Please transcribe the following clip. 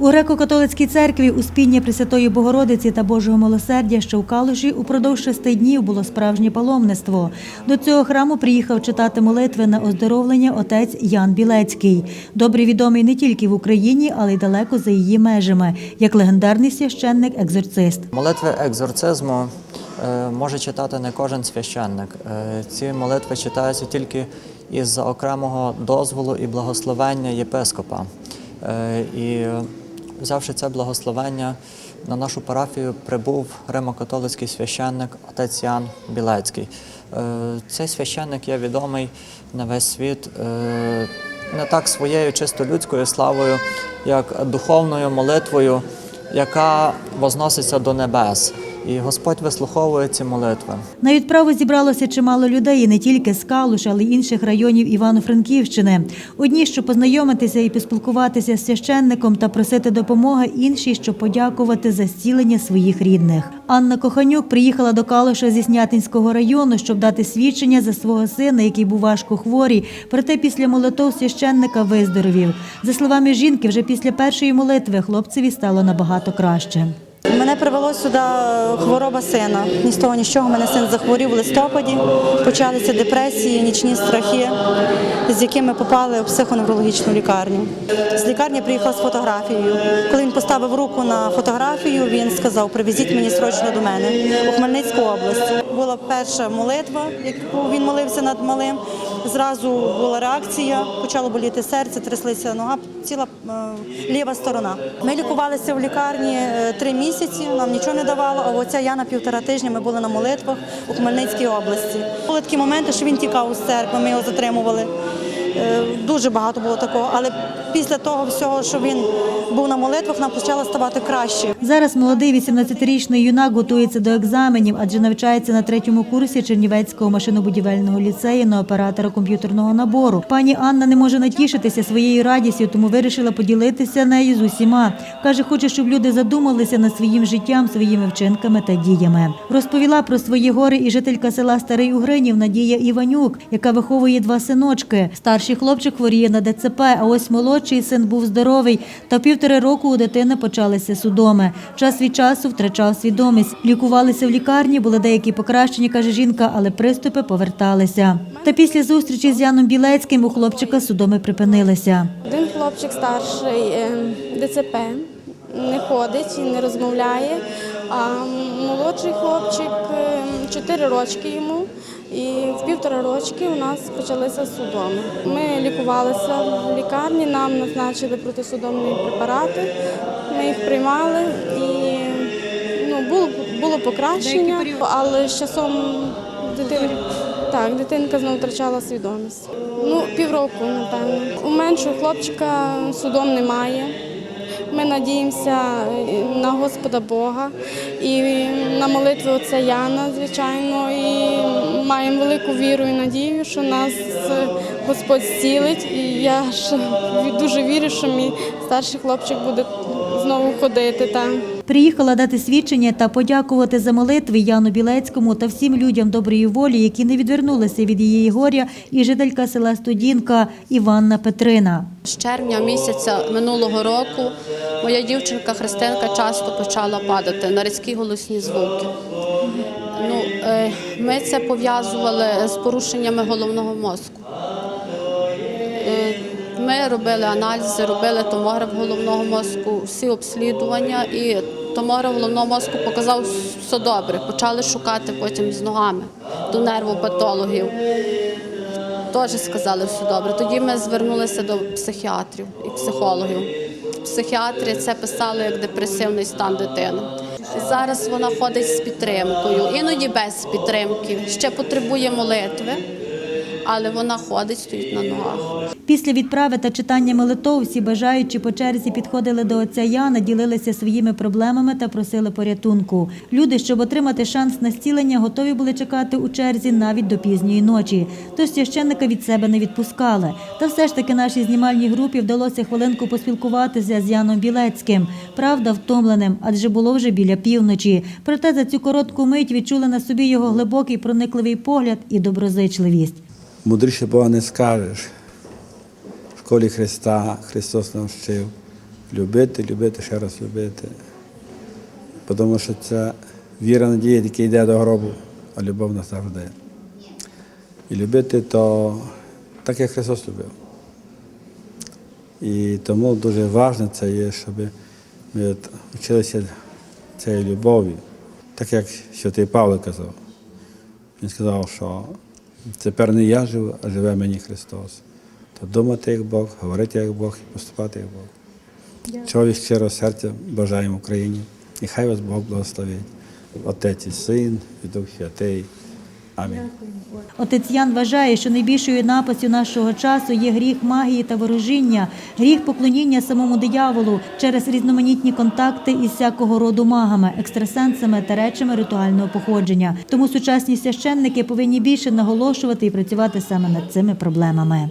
У греко-католицькій церкві Успіння Пресвятої Богородиці та Божого милосердя, що в Калуші, упродовж шести днів було справжнє паломництво. До цього храму приїхав читати молитви на оздоровлення отець Ян Білецький, добре відомий не тільки в Україні, але й далеко за її межами, як легендарний священник-екзорцист. Молитви екзорцизму е, може читати не кожен священник. Е, Ці молитви читаються тільки із окремого дозволу і благословення єпископа. Е, І взявши це благословення, на нашу парафію прибув римокатолицький священник отець Ян Білецький. Е, Цей священник є відомий на весь світ е, не так своєю чисто людською славою, як духовною молитвою, яка возноситься до небес. І Господь вислуховує ці молитви. На відправу зібралося чимало людей, і не тільки з Калуш, але й інших районів Івано-Франківщини. Одні, щоб познайомитися і поспілкуватися з священником та просити допомоги, інші, щоб подякувати за зцілення своїх рідних. Анна Коханюк приїхала до Калуша зі Снятинського району, щоб дати свідчення за свого сина, який був важко хворий. Проте після молитов священника виздоровів. За словами жінки, вже після першої молитви хлопцеві стало набагато краще. Мене привело сюди хвороба сина. Ні з того, ні з чого. Мене син захворів у листопаді. Почалися депресії, нічні страхи, з якими попали в психоневрологічну лікарню. З лікарні приїхала з фотографією. Коли він поставив руку на фотографію, він сказав: привезіть мені срочно до мене у Хмельницьку область. Була перша молитва, яку він молився над малим. Зразу була реакція, почало боліти серце, тряслися нога, ціла е, ліва сторона. Ми лікувалися в лікарні е, три місяці, нам нічого не давало. А оця я на півтора тижня ми були на молитвах у Хмельницькій області. Були такі моменти, що він тікав з церкви, ми його затримували. Е, Дуже багато було такого. Але після того всього, що він був на молитвах, нам почало ставати краще. Зараз молодий 18-річний юнак готується до екзаменів, адже навчається на третьому курсі Чернівецького машинобудівельного ліцею на оператора комп'ютерного набору. Пані Анна не може натішитися своєю радістю, тому вирішила поділитися нею з усіма. Каже, хоче, щоб люди задумалися над своїм життям, своїми вчинками та діями. Розповіла про свої гори і жителька села Старий Угринів Надія Іванюк, яка виховує два синочки. Старший хлопчик хворіє на ДЦП, а ось молодший син був здоровий. Та півтори року у дитини почалися судоми. Час від часу втрачав свідомість. Лікувалися в лікарні, були деякі покращення, каже жінка, але приступи поверталися. Та після зустрічі з Яном Білецьким у хлопчика судоми припинилися. Один хлопчик старший е, ДЦП, не ходить і не розмовляє. А молодший хлопчик 4 рочки йому, і в півтора рочки у нас почалися судоми. Ми лікувалися в лікарні, нам назначили протисудомні препарати. Ми їх приймали і ну, було, було покращення, але з часом дитина. Так, дитинка знову втрачала свідомість. Ну, півроку, напевно. У меншого хлопчика судом немає. Ми надіємося е, на Господа Бога і на молитву Отця Яна, звичайно, і маємо велику віру і надію, що нас Господь зцілить. І я ж дуже вірю, що мій старший хлопчик буде знову ходити там. Приїхала дати свідчення та подякувати за молитви Яну Білецькому та всім людям доброї волі, які не відвернулися від її горя, і жителька села Студінка Іванна Петрина. З червня місяця минулого року моя дівчинка Христинка часто почала падати на різкі голосні звуки. Ну, е, ми це пов'язували з порушеннями головного мозку. Ми робили аналізи, робили томограф головного мозку, всі обслідування, і томограф головного мозку показав все добре. Почали шукати потім з ногами до нервопатологів. Теж сказали все добре. Тоді ми звернулися до психіатрів і психологів. Психіатри це писали як депресивний стан дитини. Зараз вона ходить з підтримкою, іноді без підтримки. Ще потребує молитви, але вона ходить, стоїть на ногах. Після відправи та читання молитов всі бажаючі по черзі підходили до отця Яна, ділилися своїми проблемами та просили порятунку. Люди, щоб отримати шанс на зцілення, готові були чекати у черзі навіть до пізньої ночі. Тож священника від себе не відпускали. Та все ж таки нашій знімальній групі вдалося хвилинку поспілкуватися з Яном Білецьким. Правда, втомленим, адже було вже біля півночі. Проте за цю коротку мить відчули на собі його глибокий проникливий погляд і доброзичливість. Мудріше Бога не скажеш. В школі Христа Христос навчив. любити, любити, ще раз любити. Тому що це віра, надія, яка йде до гробу, а любов нас завжди. І любити то так, як Христос любив. І тому дуже важливо це є, щоб ми вчилися цієї любові. Так як святий Павло казав. Він сказав, що тепер не я живу, а живе мені Христос. То думати як Бог, говорити як Бог і поступати як Бог. Чого від щирого серця бажаємо Україні. І хай вас Бог благословить. Отець і Син, і Дух Святий. Амінь. Отець вважає, що найбільшою напастю нашого часу є гріх магії та ворожіння, гріх поклоніння самому дияволу через різноманітні контакти із всякого роду магами, екстрасенсами та речами ритуального походження. Тому сучасні священники повинні більше наголошувати і працювати саме над цими проблемами.